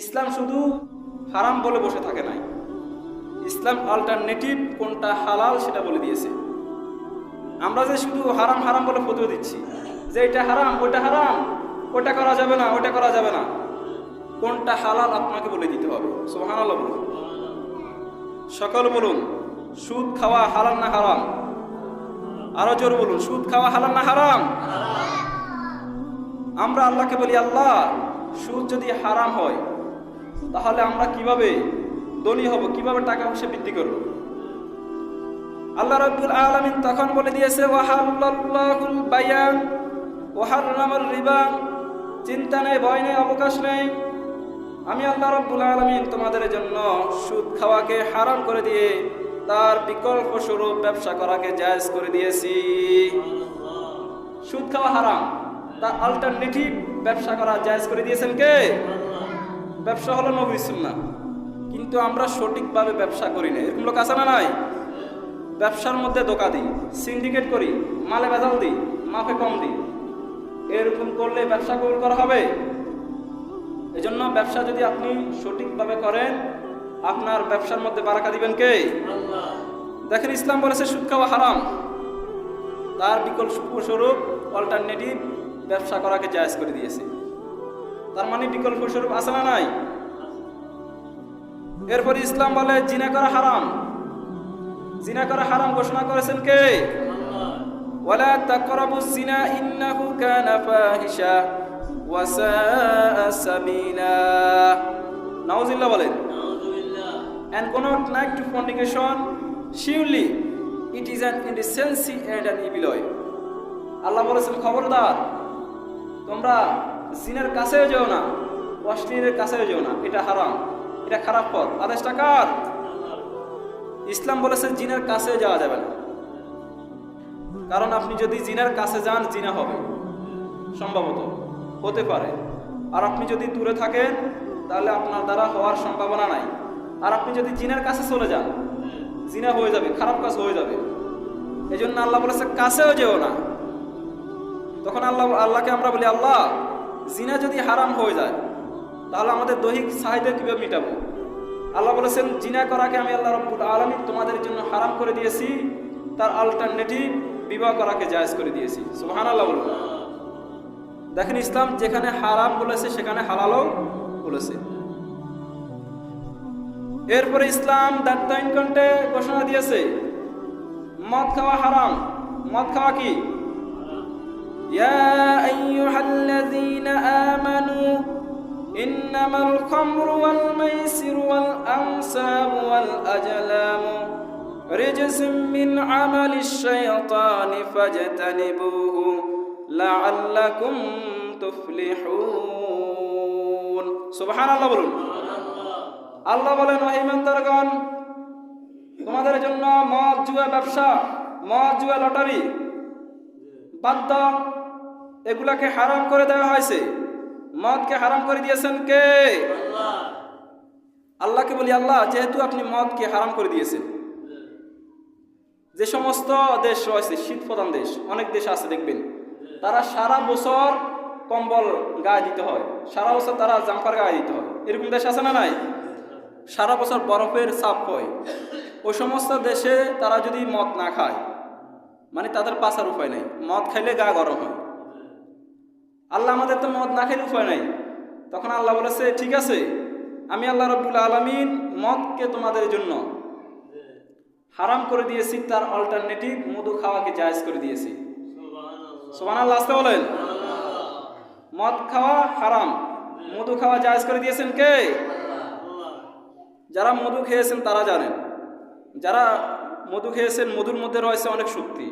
ইসলাম শুধু হারাম বলে বসে থাকে নাই। ইসলাম অল্টারনেটিভ কোনটা হালাল সেটা বলে দিয়েছে। আমরা যে শুধু হারাম হারাম বলে ফতুয়া দিচ্ছি, যে এটা হারাম, ওটা হারাম, ওটা করা যাবে না, ওটা করা যাবে না, কোনটা হালাল আপনাকে বলে দিতে হবে। সুবহানাল্লাহ বলুন। সকল বলুন, সুদ খাওয়া হালাল না হারাম? আরও জোর বলুন, সুদ খাওয়া হালাল না হারাম? আমরা আল্লাহকে বলি, আল্লাহ, সুদ যদি হারাম হয় তাহলে আমরা কীভাবে ধনী হব? কীভাবে টাকা পয়সা বৃদ্ধি করব? আল্লাহ তখন বলে দিয়েছে বায়ান রিবা, চিন্তা নেই, ভয় নেই, অবকাশ নেই। আমি আল্লাহ তোমাদের জন্য সুদ খাওয়াকে হারাম করে দিয়ে তার বিকল্প স্বরূপ ব্যবসা করাকে জায়েজ করে দিয়েছি। সুদ খাওয়া হারাম, তার অল্টারনেটিভ ব্যবসা করা জায়েজ করে দিয়েছেন কে? ব্যবসা হলো নবী সুন্নাহ। কিন্তু আমরা সঠিকভাবে ব্যবসা করি না। এরকম লোক আছে না নাই? ব্যবসার মধ্যে দোকা দিই সিন্ডিকেট করি মালে বেজাল দিই মাফে কম দিই। এরকম করলে ব্যবসা কবুল করা হবে? এজন্য ব্যবসা যদি আপনি সঠিকভাবে করেন আপনার ব্যবসার মধ্যে বারাকা দিবেন কে? দেখেন ইসলাম বলেছে সুদ খাওয়া হারাম। তার বিকল্প স্বরূপ অল্টারনেটিভ ব্যবসা করাকে জায়েজ করে দিয়েছে। তার মানে বিকল্প স্বরূপ আছে না নাই? এরপর ইসলাম বলে জিনা করা হারাম। জিনা করা হারাম ঘোষণা করেছেন কে? ওয়ালা তাকরাবু জিনা ইন্নাহু কানা ফাহিশা ওয়া সাআ সাবিলা নাউজুবিল্লাহ বলেন। and cannot not to fornication surely it is an indecency and an evil আল্লাহ বলেছেন খবরদার তোমরা জিনের কাছেও যেও না, অশ্লীলের কাছেও যেও না, এটা হারাম, এটা খারাপ পথ। আদেশটা কার ইসলাম বলেছে জিনের কাছে যাওয়া যাবে না। কারণ আপনি যদি জিনের কাছে যান, জিনা হবে। সম্ভবত, হতে পারে। আর আপনি যদি দূরে থাকেন, তাহলে আপনার দ্বারা হওয়ার সম্ভাবনা নাই। আর আপনি যদি জিনের কাছে চলে যান, জিনা হয়ে যাবে, খারাপ কাজ হয়ে যাবে। এই জন্য আল্লাহ বলেছে, কাছেও যেও না। তখন আল্লাহ আল্লাহকে আমরা বলি, আল্লাহ জিনা যদি হারাম হয়ে যায়, তাহলে আমাদের দৈহিক চাহিদা কীভাবে মিটাবো? আল্লাহ বলেছেন, জিনা করাকে আমি আল্লাহ রব্বুল আলমী তোমাদের জন্য হারাম করে দিয়েছি, তার অল্টারনেটিভ বিবাহ করাকে জায়েজ করে দিয়েছি। সুহান আল্লাহ বলুন। দেখেন ইসলাম যেখানে হারাম বলেছে, সেখানে হালালও বলেছে। এরপরে ইসলাম দায়িত্বাহীন ঘোষণা দিয়েছে, মদ খাওয়া হারাম। মদ খাওয়া কি? يا أيها الذين آمنوا إنما الخمر والميسر والأنساب والأجلام رجس من عمل الشيطان فاجتنبوه لعلكم تفلحون سبحان الله বলুন আল্লাহ বলেন ওহিমানদারগণ তোমাদের জন্য মদ জুয়া ব্যবসা মদ জুয়া লটারি বাদ্য এগুলাকে হারাম করে দেওয়া হয়েছে। মদকে হারাম করে দিয়েছেন কে? আল্লাহকে বলি আল্লাহ যেহেতু আপনি মদকে হারাম করে দিয়েছেন। যে সমস্ত দেশ রয়েছে শীত প্রধান দেশ অনেক দেশ আছে দেখবেন। তারা সারা বছর কম্বল গায়ে দিতে হয়। সারা বছর তারা জাম্পার গায়ে দিতে হয়। এরকম দেশ আছে না নাই? সারা বছর বরফের চাপ হয়। ওই সমস্ত দেশে তারা যদি মদ না খায় মানে তাদের পাচার উপায় নাই। মদ খাইলে গা গরম হয়। আল্লাহ আমাদের তো মদ না খাইলে উপায় নাই। তখন আল্লাহ বলেছে ঠিক আছে আমি আল্লাহ রব্বুল আলমিন মদকে তোমাদের জন্য হারাম করে দিয়েছি তার অল্টারনেটিভ মধু খাওয়াকে জায়েজ করে দিয়েছি। সোমান আল্লাহ আসতে বলেন। মদ খাওয়া হারাম। মধু খাওয়া জায়জ করে দিয়েছেন কে? যারা মধু খেয়েছেন তারা জানেন। যারা মধু খেয়েছেন মধুর মধ্যে রয়েছে অনেক শক্তি।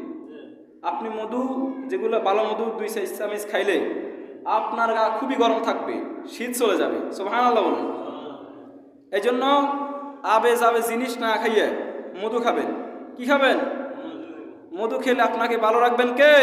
আপনি মধু, যেগুলো ভালো মধু, দুই সাইজ চামিচ খাইলে আপনার গা খুবই গরম থাকবে, শীত চলে যাবে সোহান আল্লাহ এই জন্য আবে যাবে জিনিস না খাইয়ে মধু খাবেন। কি খাবেন? মধু খেলে আপনাকে ভালো রাখবেন কে?